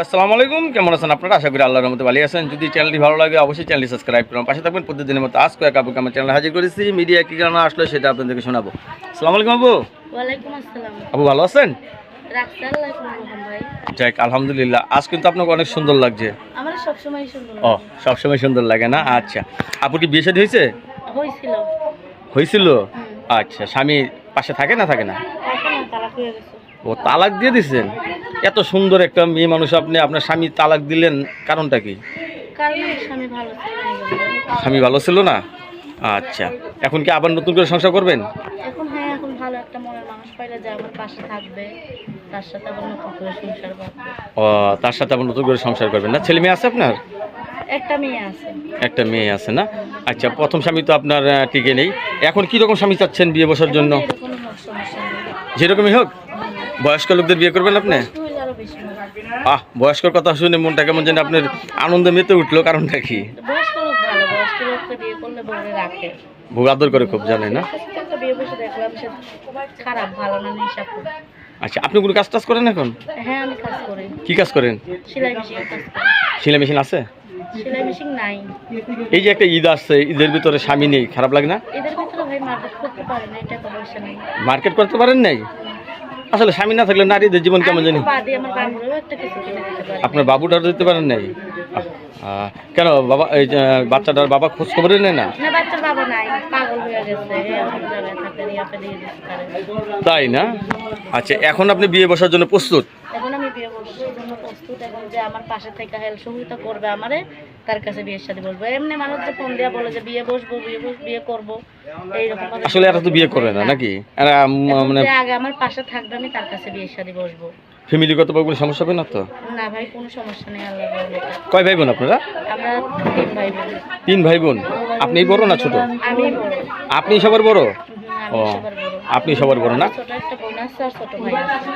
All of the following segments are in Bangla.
আসসালামু আলাইকুম। কেমন আছেন আপনারা? আশা করি আল্লাহর রহমতে ভালো আছেন। যদি চ্যানেলটি ভালো লাগে অবশ্যই চ্যানেলটি সাবস্ক্রাইব করুন। পাশে থাকবেন প্রতিদিনের মতো আজকে এক আপুকে আমার চ্যানেলে হাজির করেছি। মিডিয়া কী কারণে আসলো সেটা আপনাদেরকে শোনাবো। আসসালামু আলাইকুম আবু ওয়ালাইকুম আসসালাম। আবু ভালো আছেন? যাক আলহামদুলিল্লাহ। আজ কিন্তু আপনাকে অনেক সুন্দর লাগছে। ও সবসময় সুন্দর লাগে না? আচ্ছা। আপু কি বিয়ে হয়েছে? হয়েছিল। আচ্ছা স্বামী পাশে থাকে না থাকে না? ও তালাক দিয়ে দিচ্ছেন এত সুন্দর একটা মেয়ে মানুষ আপনি আপনার স্বামী তালাক দিলেন কারণটা কি? স্বামী ভালো ছিল। না? আচ্ছা। এখন কি আবার নতুন করে সংসার করবেন? এখন হ্যাঁ এখন ভালো একটা মনের মানুষ পাইলে যে আমার পাশে থাকবে তার সাথে আবার নতুন করে সংসার করবে। ও তার সাথে আবার নতুন করে সংসার করবেন না? ছেলে মেয়ে আছে আপনার? একটা মেয়ে আছে। একটা মেয়ে আছে না? আচ্ছা প্রথম স্বামী তো আপনার টিকে নেই। এখন কি রকম স্বামী চাচ্ছেন বিয়ে বসার জন্য? যেরকমই হোক? বয়স্ক লোকদের বিয়ে করবেন আপনি। আহ বয়স্কর কথা শুনে মনটা কেমন যেন আপনার আনন্দে মেতে উঠল কারণটা কি? ভোগ আদর করে খুব জানে না? আচ্ছা আপনি কোনো কাজ টাজ করেন এখন? হ্যাঁ কি কাজ করেন? সেলাই মেশিন আছে? এই যে একটা ঈদ আসছে ঈদের ভিতরে স্বামী নেই খারাপ লাগে না? মার্কেট করতে পারেন নাই? আসলে স্বামী না থাকলে নারীদের জীবন কেমন জানি? আপনার বাবুটার দিতে পারেন নাই? কেন বাবা এই বাচ্চাটার বাবা খোঁজ খবরে নেয় না? তাই না? আচ্ছা এখন আপনি বিয়ে বসার জন্য প্রস্তুত? এখন আমি বিয়ে এই জন্য প্রস্তুত এখন যে আমার পাশে থেকে হেল্প সহযোগিতা করবে আমারে তার কাছে বিয়ের সাথে বলব এমনি মানুষ যে ফোন দেওয়া বলে যে বিয়ে বসবো বিয়ে বস বিয়ে করব এইরকম আসলে এরা তো বিয়ে করে না নাকি? এরা মানে আগে আমার পাশে থাকবে আমি তার কাছে বিয়ের সাথে বসবো। ফ্যামিলিগত কোনো সমস্যা হবে না তো? না ভাই কোনো সমস্যা নেই আল্লাহ কয় ভাই বোন আপনারা? আমরা তিন ভাই বোন। তিন ভাই বোন। আপনি বড় না ছোট? আমি বড়। আপনি সবার বড়? ও আমি সবার বড়। আপনি সবার বড় না? ছোট একটা বোন আছে আর ছোট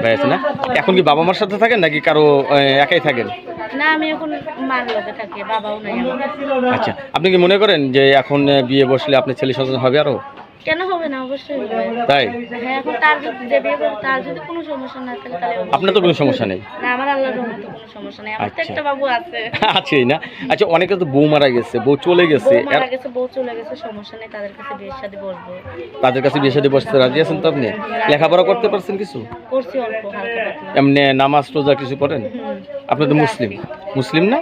ভাই আছে। না? এখন কি বাবা মার সাথে থাকেন নাকি কারও একাই থাকেন? আচ্ছা আপনি কি মনে করেন যে এখন বিয়ে বসলে আপনার ছেলে সন্তান হবে আরও? কেন হবে না? অবশ্যই তাই? হ্যাঁ এখন তার যদি যে বিয়ে করবে তার যদি কোনো সমস্যা না থাকে তাহলে আপনার তো কোনো সমস্যা নেই? না আমার আল্লাহর রহমতে কোনো সমস্যা নেই। আমার তো আচ্ছা। একটা বাবু আছে। আছেই না? আচ্ছা অনেকে তো বউ মারা গেছে বউ চলে গেছে। বউ মারা গেছে বউ চলে গেছে সমস্যা নেই তাদের কাছে বিয়ের সাথে বসবো। তাদের কাছে বিয়ে সাথে বসতে রাজি আছেন তো আপনি? লেখাপড়া করতে পারছেন কিছু? করছি অল্প হালকা এমনি নামাজ রোজা কিছু পড়েন হুম। আপনি তো মুসলিম। মুসলিম না?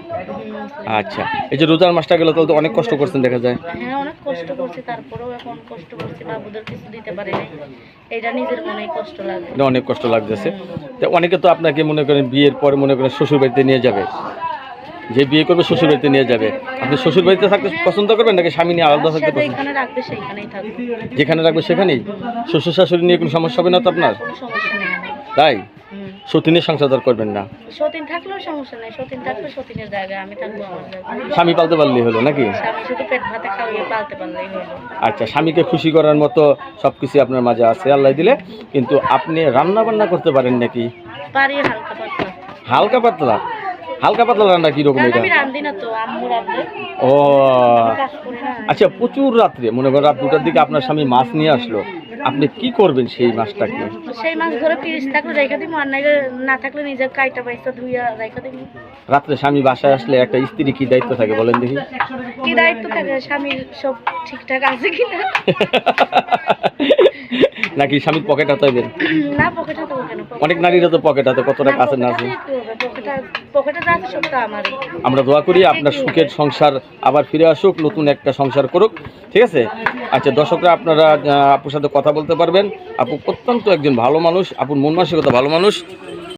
আচ্ছা এই যে রোজার মাসটা গেলে তাহলে তো অনেক কষ্ট করছেন দেখা যায়। হ্যাঁ অনেক কষ্ট করছি তারপরেও এখন কষ্ট করছি বাবুদের কিছু দিতে পারি নাই। এটা নিজের মনেই কষ্ট লাগে। এটা অনেক কষ্ট লাগতেছে। তো অনেকে তো আপনাকে মনে করেন বিয়ের পরে মনে করেন শ্বশুর বাড়িতে নিয়ে যাবে। যে বিয়ে করবে শ্বশুর বাড়িতে নিয়ে যাবে। আপনি শ্বশুর বাড়িতে থাকতে পছন্দ করবেন নাকি স্বামী নিয়ে আলাদা থাকতে পছন্দ? যেখানে রাখবে সেখানেই? শ্বশুর শাশুড়ি নিয়ে কোনো সমস্যা হবে না তো আপনার? কোনো সমস্যা নেই। তাই? সতীনের সংসার করবেন না। সতীন থাকলেও সমস্যা নেই সতীন থাকলে সতীনের জায়গায় আমি থাকব আমার স্বামী পালতে পারলেই হলো নাকি? স্বামী শুধু পেট ভাতে খাওয়িয়ে পালতে পারলেই হলো। আচ্ছা স্বামীকে খুশি করার মতো সব কিছু আপনার মাঝে আছে আল্লাহ দিলে। কিন্তু আপনি রান্না বান্না করতে পারেন নাকি? পারি হালকা পাতলা। হালকা পাতলা? হালকা পাতলা রান্না কীরকম এটা? ও। আচ্ছা প্রচুর রাত্রে মনে করেন রাত দুটার দিকে আপনার স্বামী মাছ নিয়ে আসলো। আপনি কি করবেন সেই মাছটাকে সেই মাছ ধরে পিরিচ থাকলে রেখে দিব আর নাইলে না থাকলে নিজের কাইটা পাইসা ধুইয়া রেখে দিব রাত্রে স্বামী বাসায় আসলে একটা স্ত্রী কি দায়িত্ব থাকে বলেন দেখি। কি দায়িত্ব থাকে? স্বামীর সব ঠিকঠাক আছে কিনা? নাকি স্বামীর পকেট হাতাইবেন না পকেট হাতে কেন অনেক নারীরা তো পকেট হাতে কত টাকা আছে না আছে? আমরা দোয়া করি আপনার সুখের সংসার আবার ফিরে আসুক নতুন একটা সংসার করুক ঠিক আছে? আচ্ছা দর্শকরা আপনারা আপুর সাথে কথা বলতে পারবেন। আপু অত্যন্ত একজন ভালো মানুষ আপুর মন মানসিকতা ভালো মানুষ।